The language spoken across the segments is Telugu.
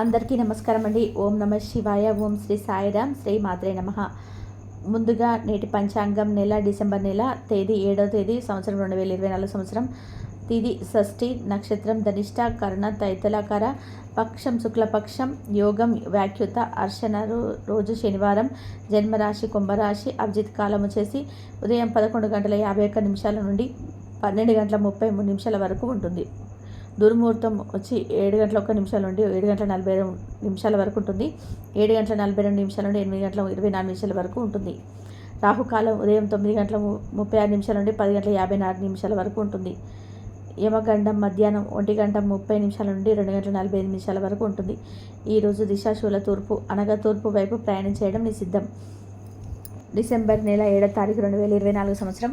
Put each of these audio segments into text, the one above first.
అందరికీ నమస్కారం అండి. ఓం నమ శివాయ ఓం శ్రీ సాయిరామ్ శ్రీ మాత్రే నమ. ముందుగా నేటి పంచాంగం నెల డిసెంబర్ నెల తేదీ ఏడవ తేదీ సంవత్సరం రెండు వేల ఇరవై నాలుగు సంవత్సరం. తిది షష్ఠి నక్షత్రం ధనిష్ట కర్ణ తైతలాకార పక్షం శుక్లపక్షం యోగం వ్యాఖ్యుత అర్చన రోజు శనివారం జన్మరాశి కుంభరాశి అభిజిత్ కాలం వచ్చేసి ఉదయం పదకొండు గంటల యాభై ఒక్క నిమిషాల నుండి పన్నెండు గంటల ముప్పై మూడు నిమిషాల వరకు ఉంటుంది. దుర్ముహూర్తం వచ్చి ఏడు గంటల ఒక్క నిమిషాల నుండి ఏడు గంటల నలభై రెండు నిమిషాల వరకు ఉంటుంది. ఏడు గంటల నలభై రెండు నిమిషాల నుండి ఎనిమిది గంటల ఇరవై నాలుగు నిమిషాల వరకు ఉంటుంది. రాహుకాలం ఉదయం తొమ్మిది గంటల ముప్పై ఆరు నిమిషాల నుండి పది గంటల యాభై నాలుగు నిమిషాల వరకు ఉంటుంది. యమగండం మధ్యాహ్నం ఒంటి గంట ముప్పై నిమిషాల నుండి రెండు గంటల నలభై ఐదు నిమిషాల వరకు ఉంటుంది. ఈరోజు దిశాశూల తూర్పు అనగా తూర్పు వైపు ప్రయాణం చేయడం నిషిద్ధం. డిసెంబర్ నెల ఏడో తారీఖు రెండు వేల ఇరవై నాలుగు సంవత్సరం.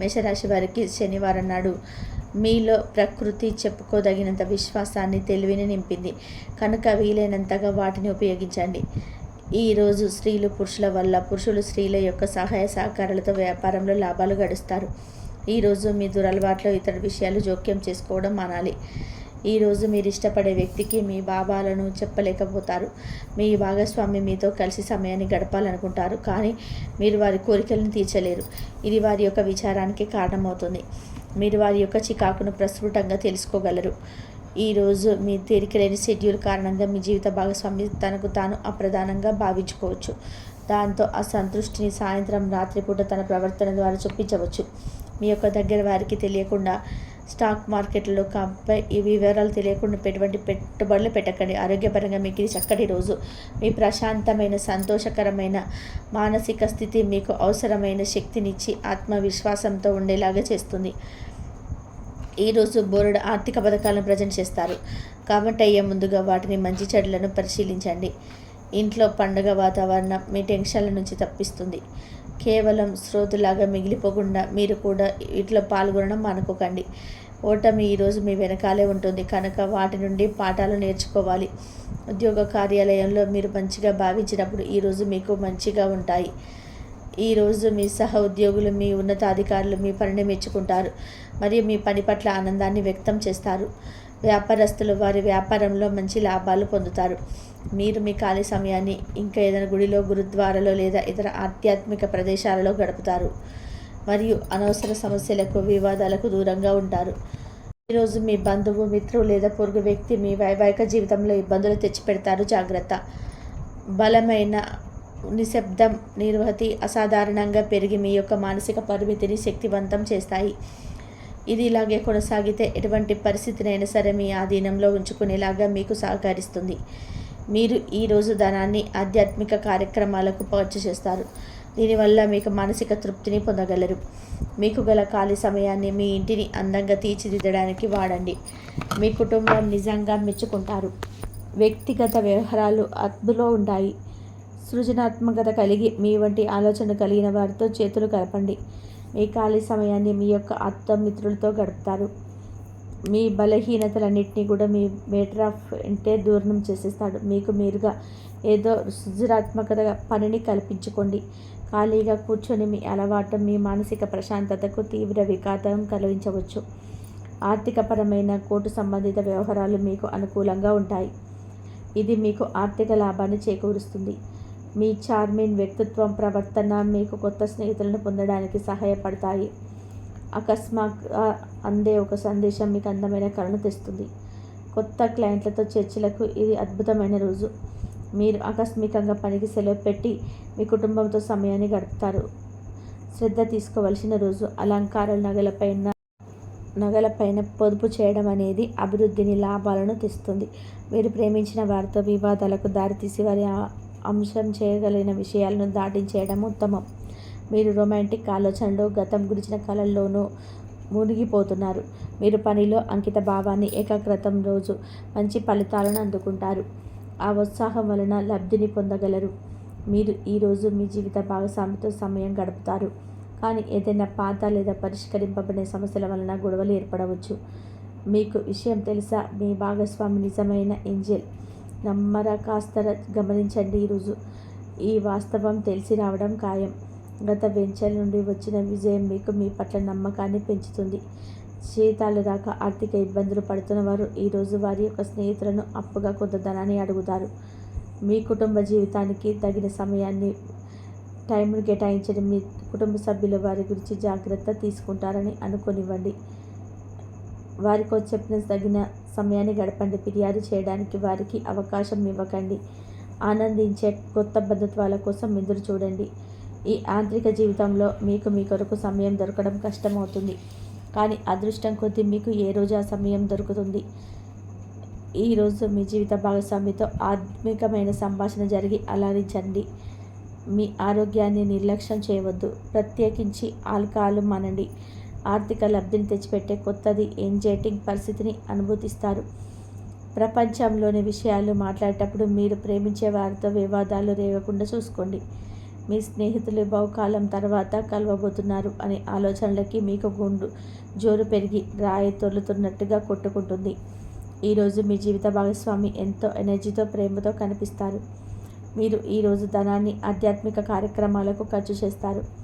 మేషరాశి వారికి శనివారం నాడు మీలో ప్రకృతి చెప్పుకోదగినంత విశ్వాసాన్ని తెలివిని నింపింది. కనుక వీలైనంతగా వాటిని ఉపయోగించండి. ఈరోజు స్త్రీలు పురుషుల వల్ల పురుషులు స్త్రీల యొక్క సహాయ సహకారాలతో వ్యాపారంలో లాభాలు గడుస్తారు. ఈరోజు మీ దురలవాట్లో ఇతర విషయాలు జోక్యం చేసుకోవడం మానాలి. ఈరోజు మీరు ఇష్టపడే వ్యక్తికి మీ భావాలను చెప్పలేకపోతారు. మీ భాగస్వామి మీతో కలిసి సమయాన్ని గడపాలనుకుంటారు. కానీ మీరు వారి కోరికలను తీర్చలేరు. ఇది వారి యొక్క విచారానికి కారణమవుతుంది. మీరు వారి యొక్క చికాకును ప్రస్ఫుటంగా తెలుసుకోగలరు. ఈరోజు మీ తీరికలేని షెడ్యూల్ కారణంగా మీ జీవిత భాగస్వామి తనకు తాను అప్రధానంగా భావించుకోవచ్చు. దాంతో ఆ సంతృష్టిని సాయంత్రం రాత్రిపూట తన ప్రవర్తన ద్వారా చూపించవచ్చు మీ యొక్క దగ్గర వారికి తెలియకుండా స్టాక్ మార్కెట్లో కంపై ఈ వివరాలు తెలియకుండా ఎటువంటి పెట్టుబడులు పెట్టకండి. ఆరోగ్యపరంగా మీకు ఇది చక్కటి రోజు. మీ ప్రశాంతమైన సంతోషకరమైన మానసిక స్థితి మీకు అవసరమైన శక్తినిచ్చి ఆత్మవిశ్వాసంతో ఉండేలాగా చేస్తుంది. ఈరోజు బోర్డు ఆర్థిక పథకాలను ప్రజెంట్ చేస్తారు. కాబట్టి అయ్యే ముందుగా వాటిని మంచి చెడులను పరిశీలించండి. ఇంట్లో పండుగ వాతావరణం మీ టెన్షన్ల నుంచి తప్పిస్తుంది. కేవలం శ్రోతులాగా మిగిలిపోకుండా మీరు కూడా వీటిలో పాల్గొనడం అనుకోకండి ఓటమి ఈరోజు మీ వెనకాలే ఉంటుంది. కనుక వాటి నుండి పాఠాలు నేర్చుకోవాలి. ఉద్యోగ కార్యాలయంలో మీరు మంచిగా భావించినప్పుడు ఈరోజు మీకు మంచిగా ఉంటాయి. ఈరోజు మీ సహ ఉద్యోగులు మీ ఉన్నతాధికారులు మీ పనిని మెచ్చుకుంటారు. మరియు మీ పని పట్ల ఆనందాన్ని వ్యక్తం చేస్తారు. వ్యాపారస్తులు వారి వ్యాపారంలో మంచి లాభాలు పొందుతారు. మీరు మీ ఖాళీ సమయాన్ని ఇంకా ఏదైనా గుడిలో గురుద్వారాలో లేదా ఇతర ఆధ్యాత్మిక ప్రదేశాలలో గడుపుతారు మరియు అనవసర సమస్యలకు వివాదాలకు దూరంగా ఉంటారు. ఈరోజు మీ బంధువు మిత్రుడు లేదా పొరుగు వ్యక్తి మీ వైవాహిక జీవితంలో ఇబ్బందులు తెచ్చిపెడతారు. జాగ్రత్త. బలమైన నిశ్శబ్దం నిర్వహతి అసాధారణంగా పెరిగి మీ యొక్క మానసిక పరిమితిని శక్తివంతం చేస్తాయి. ఇది ఇలాగే కొనసాగితే ఎటువంటి పరిస్థితినైనా సరే మీ ఆధీనంలో ఉంచుకునేలాగా మీకు సహకరిస్తుంది. మీరు ఈరోజు ధనాన్ని ఆధ్యాత్మిక కార్యక్రమాలకు ఖర్చు చేస్తారు. దీనివల్ల మీకు మానసిక తృప్తిని పొందగలరు. మీకు గల ఖాళీ సమయాన్ని మీ ఇంటిని అందంగా తీర్చిదిద్దడానికి వాడండి. మీ కుటుంబం నిజంగా మెచ్చుకుంటారు. వ్యక్తిగత వ్యవహారాలు అదుపులో ఉంటాయి. సృజనాత్మకత కలిగి మీ వంటి ఆలోచన కలిగిన వారితో చేతులు కలపండి. మీ ఖాళీ సమయాన్ని మీ యొక్క ఆత్మమిత్రులతో గడుపుతారు. మీ బలహీనతలన్నింటినీ కూడా మీ మేటర్ ఆఫ్ అంటే దూరం చేసేస్తాడు. మీకు మీరుగా ఏదో సృజనాత్మకత పనిని కల్పించుకోండి. ఖాళీగా కూర్చొని మీ అలవాటు మీ మానసిక ప్రశాంతతకు తీవ్ర విఘాతం కలిగించవచ్చు. ఆర్థికపరమైన కోర్టు సంబంధిత వ్యవహారాలు మీకు అనుకూలంగా ఉంటాయి. ఇది మీకు ఆర్థిక లాభాన్ని చేకూరుస్తుంది. మీ చార్మిన్ వ్యక్తిత్వం ప్రవర్తన మీకు కొత్త స్నేహితులను పొందడానికి సహాయపడతాయి. అకస్మాత్గా అందే ఒక సందేశం మీకు అందమైన కరుణ తెస్తుంది. కొత్త క్లయింట్లతో చర్చలకు ఇది అద్భుతమైన రోజు. మీరు ఆకస్మికంగా పనికి సెలవు పెట్టి మీ కుటుంబంతో సమయాన్ని గడుపుతారు. శ్రద్ధ తీసుకోవలసిన రోజు. అలంకారాలు నగలపైన నగలపైన పొదుపు చేయడం అనేది అభివృద్ధిని లాభాలను తెస్తుంది. మీరు ప్రేమించిన వారితో వివాదాలకు దారితీసి వారి అంశం చేయగలిగిన విషయాలను దాటించేయడం ఉత్తమం. మీరు రొమాంటిక్ ఆలోచనలో గతం గురించిన కళల్లోనూ మునిగిపోతున్నారు. మీరు పనిలో అంకిత భావాన్ని ఏకాగ్రతం రోజు మంచి ఫలితాలను అందుకుంటారు. ఆ ఉత్సాహం వలన లబ్ధిని పొందగలరు. మీరు ఈరోజు మీ జీవిత భాగస్వామితో సమయం గడుపుతారు. కానీ ఏదైనా పాత లేదా పరిష్కరింపబడిన సమస్యల వలన గొడవలు ఏర్పడవచ్చు. మీకు విషయం తెలుసా? మీ భాగస్వామి నిజమైన ఏంజెల్. నమ్మర కాస్త గమనించండి ఈరోజు. ఈ వాస్తవం తెలిసి రావడం ఖాయం. గత వెంచర్ నుండి వచ్చిన విజయం మీకు మీ పట్ల నమ్మకాన్ని పెంచుతుంది. జీతాలు రాక ఆర్థిక ఇబ్బందులు పడుతున్న వారు ఈరోజు వారి యొక్క స్నేహితులను అప్పుగా కొంత ధనాన్ని అడుగుతారు. మీ కుటుంబ జీవితానికి తగిన సమయాన్ని టైంను కేటాయించడం మీ కుటుంబ సభ్యుల వారి గురించి జాగ్రత్త తీసుకుంటారని అనుకోనివ్వండి. వారికో చెప్పిన తగిన సమయాన్ని గడపండి. ఫిర్యాదు చేయడానికి వారికి అవకాశం ఇవ్వకండి. ఆనందించే కొత్త బంధుత్వాల కోసం ఎదురు చూడండి. ఈ ఆంతరిక జీవితంలో మీకు మీ కొరకు సమయం దొరకడం కష్టమవుతుంది. కానీ అదృష్టం కొద్దీ మీకు ఏ రోజు ఆ సమయం దొరుకుతుంది? ఈరోజు మీ జీవిత భాగస్వామితో ఆత్మికమైన సంభాషణ జరిగి అలరించండి మీ ఆరోగ్యాన్ని నిర్లక్ష్యం చేయవద్దు. ప్రత్యేకించి ఆల్కహాల్ మానండి. ఆర్థిక లబ్ధిని తెచ్చిపెట్టే కొత్తది ఎంజైటింగ్ పరిస్థితిని అనుభూతిస్తారు. ప్రపంచంలోని విషయాలు మాట్లాడేటప్పుడు మీరు ప్రేమించే వారితో వివాదాలు రేగకుండా చూసుకోండి. మీ స్నేహితులు బహుకాలం తర్వాత కలవబోతున్నారు అనే ఆలోచనలకి మీకు గుండు జోరు పెరిగి రాయి తొలుతున్నట్టుగా కొట్టుకుంటుంది. ఈరోజు మీ జీవిత భాగస్వామి ఎంతో ఎనర్జీతో ప్రేమతో కనిపిస్తారు. మీరు ఈరోజు ధనాన్ని ఆధ్యాత్మిక కార్యక్రమాలకు ఖర్చు చేస్తారు.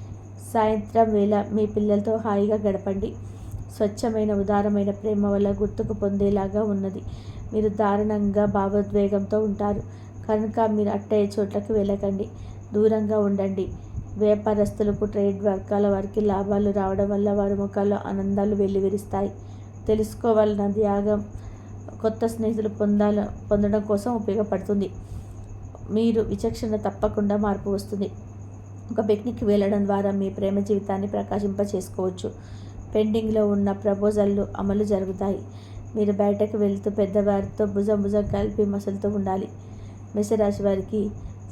సాయంత్రం వేళ మీ పిల్లలతో హాయిగా గడపండి. స్వచ్ఛమైన ఉదారమైన ప్రేమ వల్ల గుర్తుకు పొందేలాగా ఉన్నది. మీరు దారుణంగా భావోద్వేగంతో ఉంటారు. కనుక మీరు అట్టయ్యే చోట్లకు వెళ్ళకండి. దూరంగా ఉండండి. వ్యాపారస్తులకు ట్రేడ్ వర్గాల వారికి లాభాలు రావడం వల్ల వారి ముఖాల్లో ఆనందాలు వెల్లివిరుస్తాయి. తెలుసుకోవాలన్న త్యాగం కొత్త స్నేహితులు పొందాల పొందడం కోసం ఉపయోగపడుతుంది. మీరు విచక్షణ తప్పకుండా మార్పు వస్తుంది. ఒక పిక్నిక్ వెళ్ళడం ద్వారా మీ ప్రేమ జీవితాన్ని ప్రకాశింప చేసుకోవచ్చు పెండింగ్లో ఉన్న ప్రపోజల్లు అమలు జరుగుతాయి. మీరు బయటకు వెళ్తూ పెద్దవారితో భుజం భుజం కలిపి మసలుతూ ఉండాలి. మేషరాశి వారికి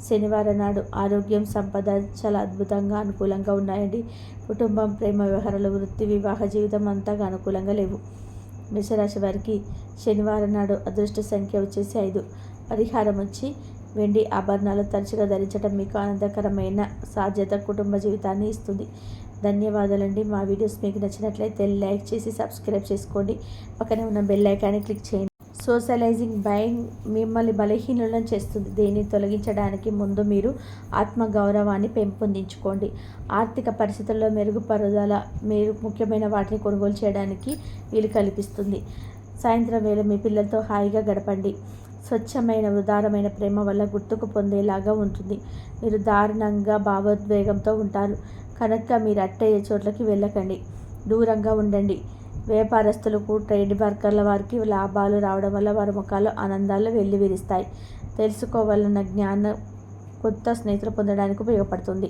శనివారం నాడు ఆరోగ్యం సంపద చాలా అద్భుతంగా అనుకూలంగా ఉన్నాయండి. కుటుంబం ప్రేమ వ్యవహారాలు వృత్తి వివాహ జీవితం అంతగా అనుకూలంగా లేవు. మేషరాశి వారికి శనివారం నాడు అదృష్ట సంఖ్య వచ్చేసి ఐదు. పరిహారం వచ్చి వెండి ఆభరణాలు తరచుగా ధరించడం మీకు ఆనందకరమైన సాధ్యత కుటుంబ జీవితాన్ని ఇస్తుంది. ధన్యవాదాలండి. మా వీడియోస్ మీకు నచ్చినట్లయితే లైక్ చేసి సబ్స్క్రైబ్ చేసుకోండి. పక్కనే ఉన్న బెల్ ఐకాన్ని క్లిక్ చేయండి. సోషలైజింగ్ బయింగ్ మిమ్మల్ని బలహీనులను చేస్తుంది. దీన్ని తొలగించడానికి ముందు మీరు ఆత్మగౌరవాన్ని పెంపొందించుకోండి. ఆర్థిక పరిస్థితుల్లో మెరుగుపరుదల మీరు ముఖ్యమైన వాటిని కొనుగోలు చేయడానికి వీలు కల్పిస్తుంది. సాయంత్రం వేళ మీ పిల్లలతో హాయిగా గడపండి. స్వచ్ఛమైన ఉదారమైన ప్రేమ వల్ల గుర్తుకు పొందేలాగా ఉంటుంది. మీరు దారుణంగా భావోద్వేగంతో ఉంటారు. కనుక మీరు అట్టయ్యే చోట్లకి వెళ్ళకండి. దూరంగా ఉండండి. వ్యాపారస్తులకు ట్రేడ్ వర్కర్ల వారికి లాభాలు రావడం వల్ల వారి ముఖాలు ఆనందాలు వెల్లివిరుస్తాయి. తెలుసుకోవాలన్న జ్ఞానం కొత్త స్నేహితులు పొందడానికి ఉపయోగపడుతుంది.